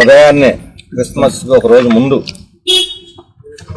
ఉదయాన్నే క్రిస్మస్ ఒక రోజు ముందు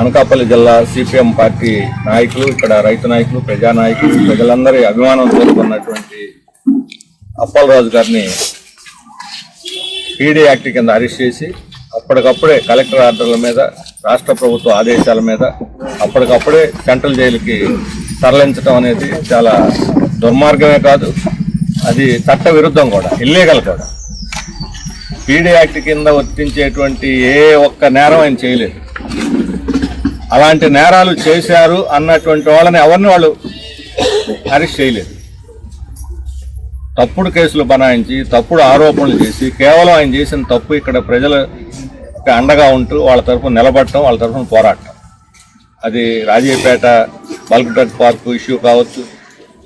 అనకాపల్లి జిల్లా సిపిఎం పార్టీ నాయకులు ఇక్కడ రైతు నాయకులు ప్రజా నాయకులు ప్రజలందరి అభిమానం కోరుకున్నటువంటి అప్పలరాజు గారిని పీడీ యాక్ట్ కింద అరెస్ట్ చేసి అప్పటికప్పుడే కలెక్టర్ ఆర్డర్ల మీద రాష్ట్ర ప్రభుత్వ ఆదేశాల మీద అప్పటికప్పుడే సెంట్రల్ జైలుకి తరలించడం అనేది చాలా దుర్మార్గమే కాదు. అది చట్ట విరుద్ధం కూడా ఇల్లీగల్ కూడా. పీడీ యాక్ట్ కింద వర్తించేటువంటి ఏ ఒక్క నేరం ఆయన చేయలేదు. అలాంటి నేరాలు చేశారు అన్నటువంటి వాళ్ళని ఎవరిని వాళ్ళు అరెస్ట్ చేయలేదు. తప్పుడు కేసులు బనాయించి తప్పుడు ఆరోపణలు చేసి కేవలం ఆయన చేసిన తప్పు ఇక్కడ ప్రజల అండగా ఉంటూ వాళ్ళ తరఫున నిలబడటం వాళ్ళ తరఫున పోరాటం. అది Rajipeta bulk drug park issue కావచ్చు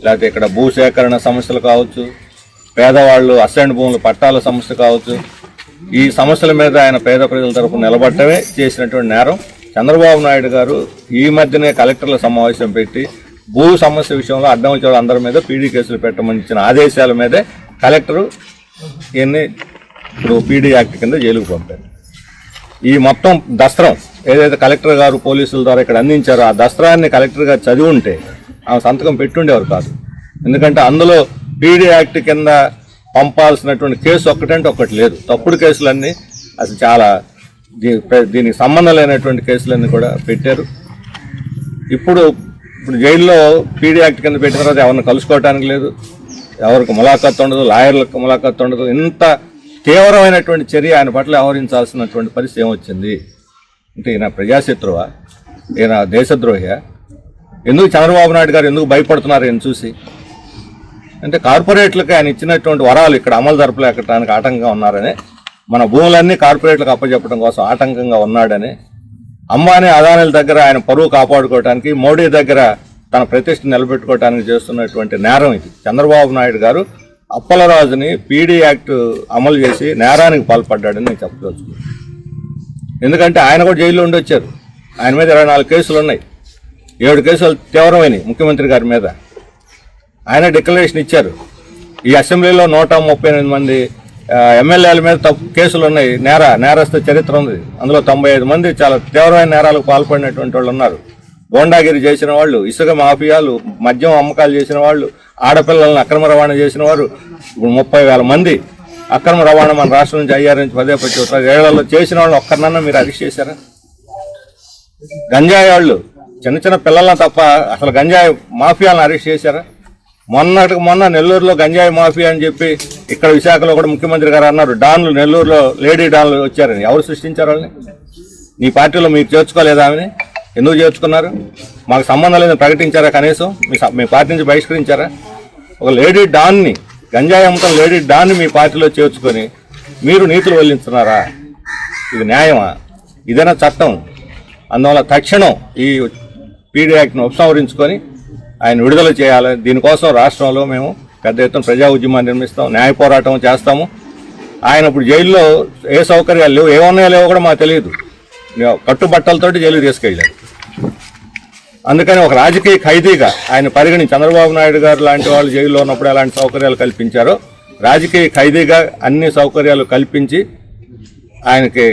లేకపోతే ఇక్కడ భూసేకరణ సమస్యలు కావచ్చు పేదవాళ్ళు అసెంట్ భూముల పట్టాల సమస్య కావచ్చు ఈ సమస్యల మీద ఆయన పేద ప్రజల తరఫున నిలబడటమే చేసినటువంటి నేరం. చంద్రబాబు నాయుడు గారు ఈ మధ్యనే కలెక్టర్ల సమావేశం పెట్టి భూ సమస్య విషయంలో అడ్డం వచ్చే అందరి మీద పీడీ కేసులు పెట్టమని ఇచ్చిన ఆదేశాల మీదే కలెక్టరు ఇవన్నీ ఇప్పుడు పీడీ యాక్ట్ కింద జైలుకు పంపారు. ఈ మొత్తం దస్త్రం ఏదైతే కలెక్టర్ గారు పోలీసుల ద్వారా ఇక్కడ అందించారో ఆ దస్త్రాన్ని కలెక్టర్ గారు చదివి ఉంటే ఆమె సంతకం పెట్టుండేవారు కాదు. ఎందుకంటే అందులో పీడీ యాక్ట్ కింద పంపాల్సినటువంటి కేసు ఒక్కటంటే ఒక్కటి లేదు. తప్పుడు కేసులన్నీ అసలు చాలా దీ- దీనికి సంబంధం లేనటువంటి కేసులన్నీ కూడా పెట్టారు. ఇప్పుడు ఇప్పుడు జైల్లో పీడీ యాక్ట్ కింద పెట్టిన తర్వాత ఎవరిని కలుసుకోవటానికి లేదు. ఎవరికి ములాఖత్ ఉండదు లాయర్లకు ములాఖత్ ఉండదు. ఇంత తీవ్రమైనటువంటి చర్య ఆయన పట్ల వ్యవహరించాల్సినటువంటి పరిస్థితి ఏమొచ్చింది? అంటే ఈయన ప్రజాశత్రువా? ఈయన దేశద్రోహి ఎందుకు చంద్రబాబు నాయుడు గారు ఎందుకు భయపడుతున్నారు ఈయన చూసి? అంటే కార్పొరేట్లకు ఆయన ఇచ్చినటువంటి వరాలు ఇక్కడ అమలు జరపలేకటానికి ఆటంకంగా ఉన్నారని మన భూములన్నీ కార్పొరేట్లకు అప్పచెప్పడం కోసం ఆటంకంగా ఉన్నాడని అంబానీ అదానీల దగ్గర ఆయన పరువు కాపాడుకోవడానికి మోడీ దగ్గర తన ప్రతిష్ట నిలబెట్టుకోవడానికి చేస్తున్నటువంటి నేరం ఇది. చంద్రబాబు నాయుడు గారు అప్పలరాజుని పీడీ యాక్ట్ అమలు చేసి నేరానికి పాల్పడ్డాడని నేను చెప్పదలుచుకున్నాను. ఎందుకంటే ఆయన కూడా జైల్లో ఉండి వచ్చారు. ఆయన మీద ఇరవై నాలుగు కేసులు ఉన్నాయి. ఏడు కేసులు తీవ్రమైనవి ముఖ్యమంత్రి గారి మీద. ఆయన డిక్లరేషన్ ఇచ్చారు. ఈ అసెంబ్లీలో నూట ముప్పై ఎనిమిది మంది ఎమ్మెల్యేల మీద తప్పు కేసులు ఉన్నాయి. నేర నేరస్థ చరిత్ర ఉంది. అందులో తొంభై ఐదు మంది చాలా తీవ్రమైన నేరాలకు పాల్పడినటువంటి వాళ్ళు ఉన్నారు. గోండాగిరి చేసిన వాళ్ళు ఇసుక మాఫియాలు మద్యం అమ్మకాలు చేసిన వాళ్ళు ఆడపిల్లలను అక్రమ రవాణా చేసిన వారు ఇప్పుడు ముప్పై వేల మంది. అక్రమ రవాణా మన రాష్ట్రం నుంచి అయ్యారు నుంచి పదే పది ఏళ్ళలో చేసిన వాళ్ళు ఒక్కరినన్నా మీరు అరెస్ట్ చేశారా? గంజాయి వాళ్ళు చిన్న చిన్న పిల్లలను తప్ప అసలు గంజాయి మాఫియాలను అరెస్ట్ చేశారా? మొన్నటికి మొన్న నెల్లూరులో గంజాయి మాఫియా అని చెప్పి ఇక్కడ విశాఖలో కూడా ముఖ్యమంత్రి గారు అన్నారు. డాన్లు నెల్లూరులో లేడీ డాన్లు వచ్చారని. ఎవరు సృష్టించారు వాళ్ళని? నీ పార్టీలో మీకు చేర్చుకోలేదా ఆమెని? ఎందుకు చేర్చుకున్నారు? మాకు సంబంధం లేదని ప్రకటించారా కనీసం? మీ మీ పార్టీ నుంచి బహిష్కరించారా? ఒక లేడీ డాన్ని గంజాయి అమ్మకం లేడీ డాన్ని మీ పార్టీలో చేర్చుకొని మీరు నీతులు వల్లించున్నారా ఇది న్యాయమా? ఇదైనా చట్టం? అందువల్ల తక్షణం ఈ పీడీ యాక్ట్ను ఉపసంహరించుకొని ఆయన విడుదల చేయాలి. దీనికోసం రాష్ట్రంలో మేము పెద్ద ఎత్తున ప్రజా ఉద్యమాన్ని నిర్మిస్తాం న్యాయ పోరాటం చేస్తాము. ఆయన ఇప్పుడు జైల్లో ఏ సౌకర్యాలు లేవు ఏమన్నాయో లేవో కూడా మాకు తెలియదు. కట్టుబట్టలతోటి జైలు తీసుకెళ్ళారు. అందుకని ఒక రాజకీయ ఖైదీగా ఆయన పరిగణి చంద్రబాబు నాయుడు గారు లాంటి వాళ్ళు జైల్లో ఉన్నప్పుడు ఎలాంటి సౌకర్యాలు కల్పించారో రాజకీయ ఖైదీగా అన్ని సౌకర్యాలు కల్పించి ఆయనకి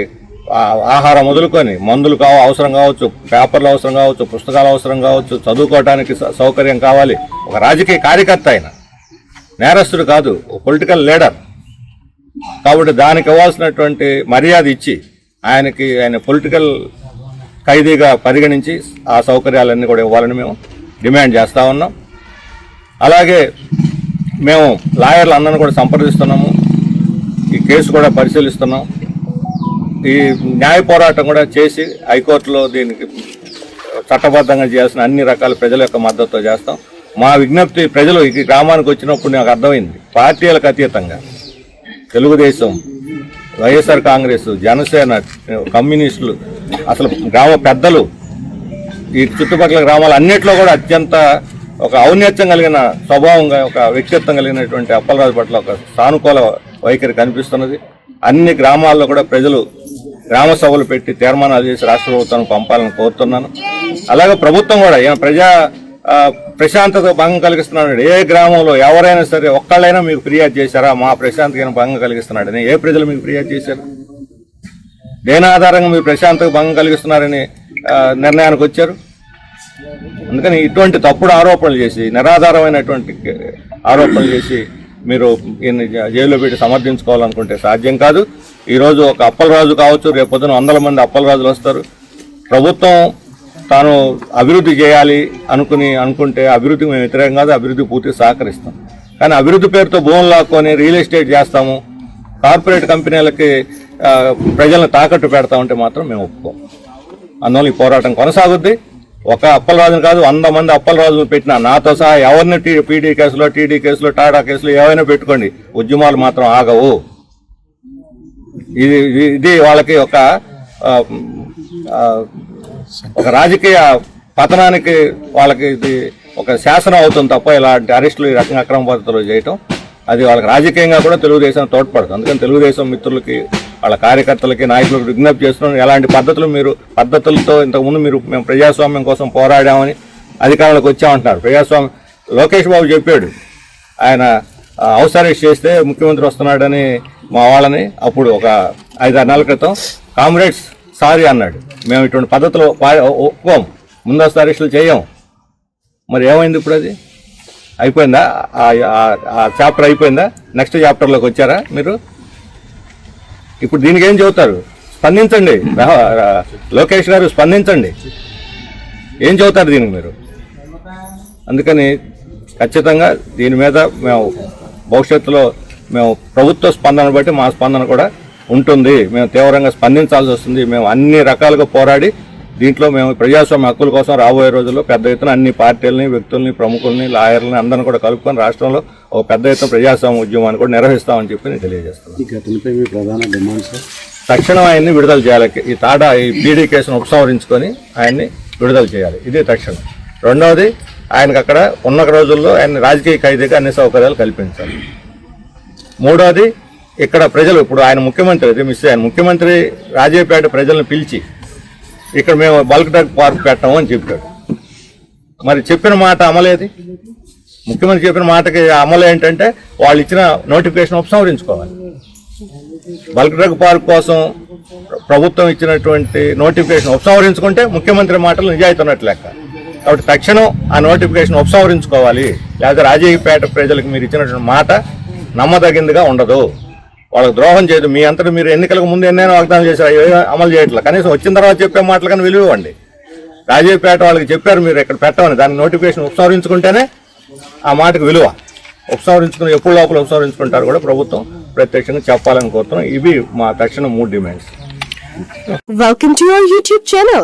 ఆహారం మొదలుకొని మందులు కావ అవసరం కావచ్చు పేపర్లు అవసరం కావచ్చు పుస్తకాలు అవసరం కావచ్చు చదువుకోవడానికి స- సౌకర్యం కావాలి. ఒక రాజకీయ కార్యకర్త ఆయన నేరస్తుడు కాదు ఒక పొలిటికల్ లీడర్ కాబట్టి దానికి ఇవ్వాల్సినటువంటి మర్యాద ఇచ్చి ఆయనకి ఆయన పొలిటికల్ ఖైదీగా పరిగణించి ఆ సౌకర్యాలన్నీ కూడా ఇవ్వాలని మేము డిమాండ్ చేస్తూ ఉన్నాం. అలాగే మేము లాయర్లు అందరిని కూడా సంప్రదిస్తున్నాము. ఈ కేసు కూడా పరిశీలిస్తున్నాం. ఈ న్యాయ పోరాటం కూడా చేసి హైకోర్టులో దీనికి చట్టబద్ధంగా చేయాల్సిన అన్ని రకాల ప్రజల యొక్క మద్దతుతో చేస్తాం. మా విజ్ఞప్తి ప్రజలు ఈ గ్రామానికి వచ్చినప్పుడు నాకు అర్థమైంది. పార్టీలకు అతీతంగా తెలుగుదేశం వైఎస్ఆర్ కాంగ్రెస్ జనసేన కమ్యూనిస్టులు అసలు గ్రామ పెద్దలు ఈ చుట్టుపక్కల గ్రామాలు అన్నిట్లో కూడా అత్యంత ఒక ఔన్నత్యం కలిగిన స్వభావంగా ఒక వ్యక్తిత్వం కలిగినటువంటి అప్పలరాజు పట్ల ఒక సానుకూల వైఖరి కనిపిస్తున్నది. అన్ని గ్రామాల్లో కూడా ప్రజలు గ్రామ సభలు పెట్టి తీర్మానాలు చేసి రాష్ట్ర ప్రభుత్వానికి పంపాలని కోరుతున్నాను. అలాగే ప్రభుత్వం కూడా ఏమైనా ప్రజా ప్రశాంతత భంగం కలిగిస్తున్నాడు. ఏ గ్రామంలో ఎవరైనా సరే ఒక్కళ్ళైనా మీకు ఫిర్యాదు చేశారా? మా ప్రశాంతత భంగం కలిగిస్తున్నాడని. ఏ ప్రజలు మీకు ఫిర్యాదు చేశారు? దేని ఆధారంగా మీరు ప్రశాంతకు భంగం కలిగిస్తున్నారని నిర్ణయానికి వచ్చారు? అందుకని ఇటువంటి తప్పుడు ఆరోపణలు చేసి నిరాధారమైనటువంటి ఆరోపణలు చేసి మీరు ఈయన జైల్లో పెట్టి సమర్థించుకోవాలనుకుంటే సాధ్యం కాదు. ఈరోజు ఒక అప్పలరాజు కావచ్చు రేపు పొద్దున వందల మంది అప్పలరాజులు వస్తారు. ప్రభుత్వం తాను అభివృద్ధి చేయాలి అనుకుని అనుకుంటే అభివృద్ధికి మేము వ్యతిరేకం కాదు అభివృద్ధి పూర్తి సహకరిస్తాం. కానీ అభివృద్ధి పేరుతో భూములు లాక్కొని రియల్ ఎస్టేట్ చేస్తాము. కార్పొరేట్ కంపెనీలకి ప్రజలను తాకట్టు పెడతామంటే మాత్రం మేము ఒప్పుకోం. అందువల్ల ఈ పోరాటం కొనసాగుద్ది. ఒక అప్పలరాజును కాదు వంద మంది అప్పలరాజును పెట్టిన నాతో సహా ఎవరిని టీ పీడీ కేసులో టీడీ కేసులో టాటా కేసులో ఏవైనా పెట్టుకోండి. ఉద్యమాలు మాత్రం ఆగవు. ఇది ఇది- వాళ్ళకి ఒక ఒక రాజకీయ పతనానికి వాళ్ళకి ఇది ఒక శాసనం అవుతుంది తప్ప ఇలాంటి అరెస్టులు ఈ రకంగా అక్రమ పద్ధతులు చేయటం అది వాళ్ళకి రాజకీయంగా కూడా తెలుగుదేశం తోడ్పడుతుంది అందుకని తెలుగుదేశం మిత్రులకి వాళ్ళ కార్యకర్తలకి నాయకులకు విజ్ఞప్తి చేస్తున్నాం. ఎలాంటి పద్ధతులు మీరు పద్ధతులతో ఇంతకుముందు మీరు మేము ప్రజాస్వామ్యం కోసం పోరాడామని అధికారంలోకి వచ్చామంటున్నారు. ప్రజాస్వామ్యం లోకేష్ బాబు చెప్పాడు. ఆయన అవసరం చేస్తే ముఖ్యమంత్రి వస్తున్నాడని మా వాళ్ళని అప్పుడు ఒక ఐదారు నెలల క్రితం కామ్రేడ్స్ సారీ అన్నాడు. మేము ఇటువంటి పద్ధతిలో ఒప్పుకోం. ముందస్తు అరెస్టులు చేయం. మరి ఏమైంది ఇప్పుడు అది? అయిపోయిందా? ఆ- చాప్టర్ అయిపోయిందా? నెక్స్ట్ చాప్టర్లోకి వచ్చారా మీరు? ఇప్పుడు దీనికి ఏం చెబుతారు? స్పందించండి. లోకేష్ గారు స్పందించండి. ఏం చెబుతారు దీనికి మీరు? అందుకని ఖచ్చితంగా దీని మీద మేము భవిష్యత్తులో మేము ప్రభుత్వ స్పందన బట్టి మా స్పందన కూడా ఉంటుంది. మేము తీవ్రంగా స్పందించాల్సి వస్తుంది. మేము అన్ని రకాలుగా పోరాడి దీంట్లో మేము ప్రజాస్వామ్య హక్కుల కోసం రాబోయే రోజుల్లో పెద్ద ఎత్తున అన్ని పార్టీలని వ్యక్తుల్ని ప్రముఖుల్ని లాయర్లని అందరిని కూడా కలుపుకొని రాష్ట్రంలో ఒక పెద్ద ఎత్తున ప్రజాస్వామ్య ఉద్యమాన్ని కూడా నిర్వహిస్తామని చెప్పి నేను సార్? తక్షణం ఆయన్ని విడుదల చేయాలి. ఈ తాడా ఈ పీడీ కేసును ఉపసంహరించుకొని ఆయన్ని విడుదల చేయాలి. ఇది తక్షణం. రెండవది ఆయనకు అక్కడ ఉన్న రోజుల్లో ఆయన రాజకీయ ఖైదీగా అన్ని సౌకర్యాలు కల్పించాలి. మూడవది ఇక్కడ ప్రజలు ఇప్పుడు ఆయన ముఖ్యమంత్రి అది మిస్ ఆయన ముఖ్యమంత్రి రాజేపేట ప్రజలను పిలిచి ఇక్కడ మేము బల్క్ డ్రగ్ పార్క్ పెట్టాము అని చెప్పాడు. మరి చెప్పిన మాట అమలేది ముఖ్యమంత్రి చెప్పిన మాటకి అమలు ఏంటంటే వాళ్ళు ఇచ్చిన నోటిఫికేషన్ ఉపసంహరించుకోవాలి. బల్క్ డ్రగ్ పార్క్ కోసం ప్రభుత్వం ఇచ్చినటువంటి నోటిఫికేషన్ ఉపసంహరించుకుంటే ముఖ్యమంత్రి మాటలు నిజాయితీ ఉన్నట్లు లెక్క. కాబట్టి తక్షణం ఆ నోటిఫికేషన్ ఉపసంహరించుకోవాలి. లేకపోతే రాజయ్యపేట ప్రజలకు మీరు ఇచ్చినటువంటి మాట నమ్మదగిందిగా ఉండదు. వాళ్ళకి ద్రోహం చేయదు. మీ అంతటా మీరు ఎన్నికలకు ముందు ఎన్నైనా వాగ్దానం చేశారు అమలు చేయట్లేదు. కనీసం వచ్చిన తర్వాత చెప్పే మాటలు కానీ విలువ ఇవ్వండి. వాళ్ళకి చెప్పారు మీరు ఇక్కడ పెట్టమని. దాని నోటిఫికేషన్ ఉపసంహరించుకుంటేనే ఆ మాటకు విలువ. ఉపసంహరించుకుని ఎప్పుడు లోపల ఉపసంహరించుకుంటారు కూడా ప్రభుత్వం ప్రత్యక్షంగా చెప్పాలని కోరుతున్నాం. ఇవి మా తక్షణ మూడు demands. Welcome to our YouTube channel.